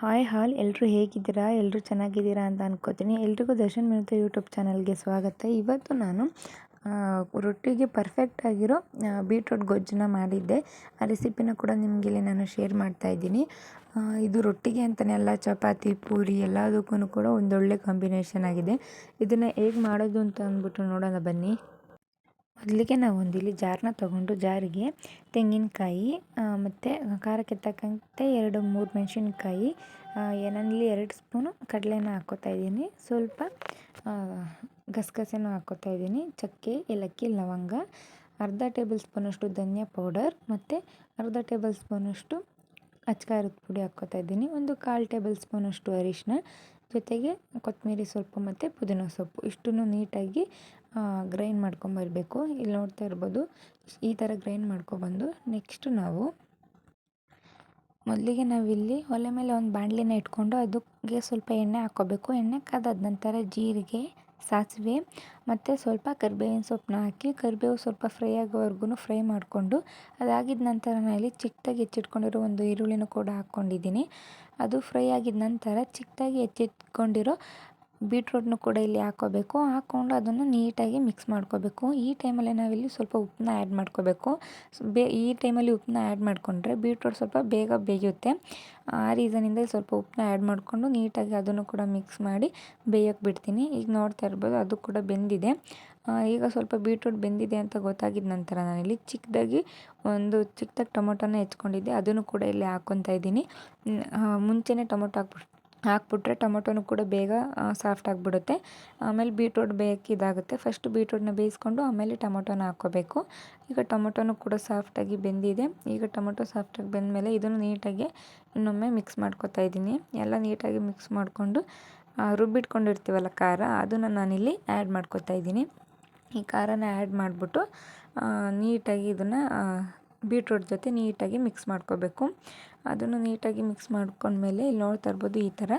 Hi ಹಾಲ್ ಎಲ್ಲರೂ ಹೇಗಿದ್ದೀರಾ? ಎಲ್ಲರೂ ಚೆನ್ನಾಗಿದ್ದೀರಾ ಅಂತ ಅನ್ಕೋತೀನಿ. ಎಲ್ರಿಗೂ ದರ್ಶನ್ ಮಿನಿತ ಯೂಟ್ಯೂಬ್ ಚಾನಲ್ಗೆ ಸ್ವಾಗತ. ಇವತ್ತು ನಾನು ರೊಟ್ಟಿಗೆ ಪರ್ಫೆಕ್ಟ್ ಆಗಿರೋ ಬೀಟ್ರೂಟ್ ಗೊಜ್ಜನ್ನ ಮಾಡಿದ್ದೆ. ಆ ರೆಸಿಪಿನ ಕೂಡ ನಿಮಗೆ ಇಲ್ಲಿ ನಾನು ಶೇರ್ ಮಾಡ್ತಾ ಇದ್ದೀನಿ. ಇದು ರೊಟ್ಟಿಗೆ ಅಂತಲೇ ಅಲ್ಲ, ಚಪಾತಿ, ಪೂರಿ ಎಲ್ಲದಕ್ಕೂ ಕೂಡ ಒಂದೊಳ್ಳೆ ಕಾಂಬಿನೇಷನ್ ಆಗಿದೆ. ಇದನ್ನು ಹೇಗೆ ಮಾಡೋದು ಅಂತ ಅಂದ್ಬಿಟ್ಟು ನೋಡೋಣ ಬನ್ನಿ. ಮೊದಲಿಗೆ ನಾವು ಒಂದು ಇಲ್ಲಿ ಜಾರನ್ನ ತೊಗೊಂಡು ಜಾರಿಗೆ ತೆಂಗಿನಕಾಯಿ ಮತ್ತು ಖಾರಕ್ಕೆ ತಕ್ಕಂತೆ ಎರಡು ಮೂರು ಮೆಣಸಿನ್ಕಾಯಿ ನಾನಿಲ್ಲಿ ಎರಡು ಸ್ಪೂನು ಕಡಲೆನ ಹಾಕ್ಕೋತಾ ಇದ್ದೀನಿ. ಸ್ವಲ್ಪ ಗಸಗಸೆನೂ ಹಾಕ್ಕೋತಾ ಇದ್ದೀನಿ. ಚಕ್ಕೆ, ಏಲಕ್ಕಿ, ಲವಂಗ, ಅರ್ಧ ಟೇಬಲ್ ಸ್ಪೂನಷ್ಟು ಧನಿಯಾ ಪೌಡರ್, ಮತ್ತು ಅರ್ಧ ಟೇಬಲ್ ಸ್ಪೂನಷ್ಟು ಅಚ್ಕಾರದ ಪುಡಿ ಹಾಕ್ಕೋತಾ ಇದ್ದೀನಿ. ಒಂದು ಕಾಲು ಟೇಬಲ್ ಸ್ಪೂನಷ್ಟು ಅರಿಶಿನ ಜೊತೆಗೆ ಕೊತ್ತಂಬರಿ ಸೊಪ್ಪು ಮತ್ತು ಪುದೀನ ಸೊಪ್ಪು ಇಷ್ಟನ್ನು ನೀಟಾಗಿ ಗ್ರೈಂಡ್ ಮಾಡ್ಕೊಂಬರಬೇಕು ಇಲ್ಲಿ ನೋಡ್ತಾ ಇರ್ಬೋದು, ಈ ಥರ ಗ್ರೈಂಡ್ ಮಾಡ್ಕೊಬಂದು ನೆಕ್ಸ್ಟು ನಾವು ಮೊದಲಿಗೆ ನಾವಿಲ್ಲಿ ಒಲೆ ಮೇಲೆ ಒಂದು ಬಾಣಲಿನ ಇಟ್ಕೊಂಡು ಅದಕ್ಕೆ ಸ್ವಲ್ಪ ಎಣ್ಣೆ ಹಾಕ್ಕೋಬೇಕು. ಎಣ್ಣೆ ಕಾದಾದ ನಂತರ ಜೀರಿಗೆ ಸಾಸಿವೆ ಮತ್ತು ಸ್ವಲ್ಪ ಕರಿಬೇವಿನ ಸೊಪ್ಪನ್ನ ಹಾಕಿ, ಕರಿಬೇವು ಸ್ವಲ್ಪ ಫ್ರೈ ಆಗೋವರೆಗೂ ಫ್ರೈ ಮಾಡಿಕೊಂಡು, ಅದಾಗಿದ ನಂತರ ನಾನಿಲ್ಲಿ ಚಿಕ್ಕದಾಗಿ ಹೆಚ್ಚಿಟ್ಕೊಂಡಿರೋ ಒಂದು ಈರುಳ್ಳಿನೂ ಕೂಡ ಹಾಕ್ಕೊಂಡಿದ್ದೀನಿ. ಅದು ಫ್ರೈ ಆಗಿದ ನಂತರ ಚಿಕ್ಕದಾಗಿ ಹೆಚ್ಚಿಟ್ಕೊಂಡಿರೋ ಬೀಟ್ರೂಟ್ನು ಕೂಡ ಇಲ್ಲಿ ಹಾಕೋಬೇಕು ಹಾಕ್ಕೊಂಡು ಅದನ್ನು ನೀಟಾಗಿ ಮಿಕ್ಸ್ ಮಾಡ್ಕೋಬೇಕು. ಈ ಟೈಮಲ್ಲಿ ನಾವಿಲ್ಲಿ ಸ್ವಲ್ಪ ಉಪ್ಪನ್ನ ಆ್ಯಡ್ ಮಾಡ್ಕೋಬೇಕು. ಬೇ ಈ ಟೈಮಲ್ಲಿ ಉಪ್ಪನ್ನ ಆ್ಯಡ್ ಮಾಡಿಕೊಂಡ್ರೆ ಬೀಟ್ರೂಟ್ ಸ್ವಲ್ಪ ಬೇಗ ಬೇಯುತ್ತೆ. ಆ ರೀಸನಿಂದ ಸ್ವಲ್ಪ ಉಪ್ಪನ್ನ ಆ್ಯಡ್ ಮಾಡಿಕೊಂಡು ನೀಟಾಗಿ ಅದನ್ನು ಕೂಡ ಮಿಕ್ಸ್ ಮಾಡಿ ಬೇಯೋಕ್ಕೆ ಬಿಡ್ತೀನಿ. ಈಗ ನೋಡ್ತಾ ಇರ್ಬೋದು ಅದು ಕೂಡ ಬೆಂದಿದೆ. ಈಗ ಸ್ವಲ್ಪ ಬೀಟ್ರೂಟ್ ಬೆಂದಿದೆ ಅಂತ ಗೊತ್ತಾಗಿದ ನಂತರ ನಾನಿಲ್ಲಿ ಚಿಕ್ಕದಾಗಿ ಒಂದು ಚಿಕ್ಕದಾಗಿ ಟೊಮೊಟೊನ ಹೆಚ್ಕೊಂಡಿದ್ದೆ. ಅದನ್ನು ಕೂಡ ಇಲ್ಲಿ ಹಾಕ್ಕೊತಾ ಇದ್ದೀನಿ. ಮುಂಚೆನೇ ಟೊಮೊಟೊ ಹಾಕ್ಬಿಟ್ಟು ಹಾಕ್ಬಿಟ್ರೆ ಟೊಮೊಟೊನು ಕೂಡ ಬೇಗ ಸಾಫ್ಟ್ ಆಗಿಬಿಡುತ್ತೆ. ಆಮೇಲೆ ಬೀಟ್ರೂಟ್ ಬೇಕಿದಾಗುತ್ತೆ ಫಸ್ಟ್ ಬೀಟ್ರೋಟ್ನ ಬೇಯಿಸ್ಕೊಂಡು ಆಮೇಲೆ ಟೊಮೊಟೊನ ಹಾಕ್ಕೋಬೇಕು. ಈಗ ಟೊಮೊಟೊನು ಕೂಡ ಸಾಫ್ಟಾಗಿ ಬೆಂದಿದೆ. ಈಗ ಟೊಮೊಟೊ ಸಾಫ್ಟಾಗಿ ಬೆಂದಮೇಲೆ ಇದನ್ನು ನೀಟಾಗಿ ಇನ್ನೊಮ್ಮೆ ಮಿಕ್ಸ್ ಮಾಡ್ಕೊತಾ ಇದ್ದೀನಿ. ಎಲ್ಲ ನೀಟಾಗಿ ಮಿಕ್ಸ್ ಮಾಡಿಕೊಂಡು ರುಬ್ಬಿಟ್ಕೊಂಡಿರ್ತೀವಲ್ಲ ಖಾರ, ಅದನ್ನು ನಾನಿಲ್ಲಿ ಆ್ಯಡ್ ಮಾಡ್ಕೊತಾ ಇದ್ದೀನಿ. ಈ ಖಾರನ ಆ್ಯಡ್ ಮಾಡಿಬಿಟ್ಟು ನೀಟಾಗಿ ಇದನ್ನು ಬೀಟ್ರೂಟ್ ಜೊತೆ ನೀಟಾಗಿ ಮಿಕ್ಸ್ ಮಾಡ್ಕೋಬೇಕು. ಅದನ್ನು ನೀಟಾಗಿ ಮಿಕ್ಸ್ ಮಾಡ್ಕೊಂಡ್ಮೇಲೆ ಇಲ್ಲಿ ನೋಡ್ತಾ ಇರ್ಬೋದು ಈ ಥರ.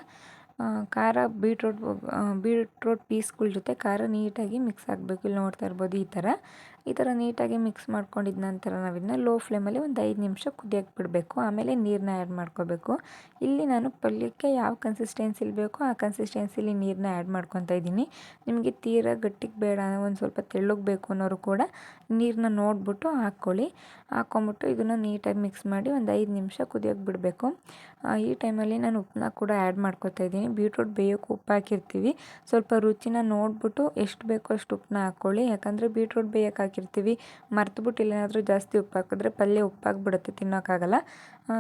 ಖಾರ ಬೀಟ್ರೂಟ್ ಬೀಟ್ರೂಟ್ ಪೀಸ್ಗಳ ಜೊತೆ ಖಾರ ನೀಟಾಗಿ ಮಿಕ್ಸ್ ಆಗಬೇಕು. ಇಲ್ಲಿ ನೋಡ್ತಾ ಇರ್ಬೋದು ಈ ಥರ. ಈ ಥರ ನೀಟಾಗಿ ಮಿಕ್ಸ್ ಮಾಡ್ಕೊಂಡಿದ ನಂತರ ನಾವು ಇದನ್ನ ಲೋ ಫ್ಲೇಮಲ್ಲಿ ಒಂದು ಐದು ನಿಮಿಷ ಕುದಿಯೋಕ್ಕೆ ಬಿಡಬೇಕು. ಆಮೇಲೆ ನೀರನ್ನ ಆ್ಯಡ್ ಮಾಡ್ಕೋಬೇಕು. ಇಲ್ಲಿ ನಾನು ಪಲ್ಯಕ್ಕೆ ಯಾವ ಕನ್ಸಿಸ್ಟೆನ್ಸಿಲಿ ಬೇಕೋ ಆ ಕನ್ಸಿಸ್ಟೆನ್ಸಿಲಿ ನೀರನ್ನ ಆ್ಯಡ್ ಮಾಡ್ಕೊತಾ ಇದ್ದೀನಿ. ನಿಮಗೆ ತೀರಾ ಗಟ್ಟಿಗೆ ಬೇಡ, ಒಂದು ಸ್ವಲ್ಪ ತೆಳ್ಳಗೆ ಬೇಕು ಅನ್ನೋರು ಕೂಡ ನೀರನ್ನ ನೋಡಿಬಿಟ್ಟು ಹಾಕ್ಕೊಳ್ಳಿ. ಹಾಕ್ಕೊಂಬಿಟ್ಟು ಇದನ್ನು ನೀಟಾಗಿ ಮಿಕ್ಸ್ ಮಾಡಿ ಒಂದು ಐದು ನಿಮಿಷ ಕುದಿಯೋಕ್ಕೆ ಬಿಡಬೇಕು. ಈ ಟೈಮಲ್ಲಿ ನಾನು ಉಪ್ಪನ್ನ ಕೂಡ ಆ್ಯಡ್ ಮಾಡ್ಕೊತಾ ಇದ್ದೀನಿ. ಬೀಟ್ರೂಟ್ ಬೇಯೋಕೆ ಉಪ್ಪು ಹಾಕಿರ್ತೀವಿ. ಸ್ವಲ್ಪ ರುಚಿನ ನೋಡಿಬಿಟ್ಟು ಎಷ್ಟು ಬೇಕೋ ಅಷ್ಟು ಉಪ್ಪನ್ನ ಹಾಕ್ಕೊಳ್ಳಿ. ಯಾಕಂದರೆ ಬೀಟ್ರೂಟ್ ಬೇಯೋಕೆ ಹಾಕಿರ್ತೀವಿ. ಮರ್ತುಬಿಟ್ಟು ಇಲ್ಲೇನಾದರೂ ಜಾಸ್ತಿ ಉಪ್ಪು ಹಾಕಿದ್ರೆ ಪಲ್ಯ ಉಪ್ಪಾಗಿಬಿಡುತ್ತೆ, ತಿನ್ನೋಕ್ಕಾಗಲ್ಲ.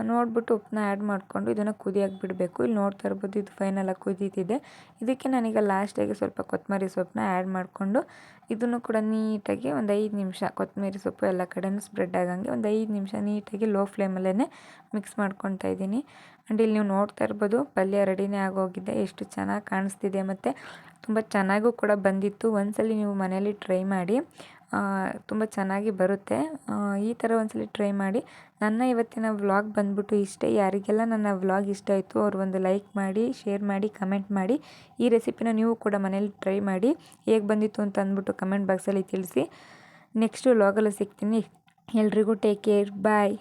ನೋಡಿಬಿಟ್ಟು ಉಪ್ಪನ್ನ ಆ್ಯಡ್ ಮಾಡಿಕೊಂಡು ಇದನ್ನು ಕುದಿಯಾಗಿ ಬಿಡಬೇಕು. ಇಲ್ಲಿ ನೋಡ್ತಾ ಇರ್ಬೋದು ಇದು ಫೈನಲಾಗಿ ಕುದೀತಿದೆ. ಇದಕ್ಕೆ ನಾನೀಗ ಲಾಸ್ಟಾಗಿ ಸ್ವಲ್ಪ ಕೊತ್ತಂಬರಿ ಸೊಪ್ಪನ್ನ ಆ್ಯಡ್ ಮಾಡಿಕೊಂಡು ಇದನ್ನು ಕೂಡ ನೀಟಾಗಿ ಒಂದು ಐದು ನಿಮಿಷ ಕೊತ್ತಂಬರಿ ಸೊಪ್ಪು ಎಲ್ಲ ಕಡೆಯೂ ಸ್ಪ್ರೆಡ್ ಆಗಂಗೆ ಒಂದು ಐದು ನಿಮಿಷ ನೀಟಾಗಿ ಲೋ ಫ್ಲೇಮಲ್ಲೇ ಮಿಕ್ಸ್ ಮಾಡ್ಕೊತಾ ಇದ್ದೀನಿ. ಆ್ಯಂಡ್ ಇಲ್ಲಿ ನೀವು ನೋಡ್ತಾ ಇರ್ಬೋದು ಪಲ್ಯ ರೆಡಿನೇ ಆಗೋಗಿದೆ. ಎಷ್ಟು ಚೆನ್ನಾಗಿ ಕಾಣಿಸ್ತಿದೆ ಮತ್ತು. ತುಂಬ ಚೆನ್ನಾಗೂ ಕೂಡ ಬಂದಿತ್ತು. ಒಂದ್ಸಲಿ ನೀವು ಮನೇಲಿ ಟ್ರೈ ಮಾಡಿ. ತುಂಬ ಚೆನ್ನಾಗಿ ಬರುತ್ತೆ. ಈ ಥರ ಒಂದ್ಸಲಿ ಟ್ರೈ ಮಾಡಿ. ನನ್ನ ಇವತ್ತಿನ ವ್ಲಾಗ್ ಬಂದ್ಬಿಟ್ಟು ಇಷ್ಟೇ. ಯಾರಿಗೆಲ್ಲ ನನ್ನ ವ್ಲಾಗ್ ಇಷ್ಟ ಆಯಿತು, ಅವ್ರು ಒಂದು ಲೈಕ್ ಮಾಡಿ ಶೇರ್ ಮಾಡಿ ಕಮೆಂಟ್ ಮಾಡಿ, ಈ ರೆಸಿಪಿನ ನೀವು ಕೂಡ ಮನೇಲಿ ಟ್ರೈ ಮಾಡಿ. ಹೇಗೆ ಬಂದಿತ್ತು ಅಂತ ಅಂದ್ಬಿಟ್ಟು ಕಮೆಂಟ್ ಬಾಕ್ಸಲ್ಲಿ ತಿಳಿಸಿ. ನೆಕ್ಸ್ಟು ವ್ಲಾಗಲ್ಲಿ ಸಿಗ್ತೀನಿ. ಎಲ್ರಿಗೂ ಟೇಕ್ ಕೇರ್ ಬಾಯ್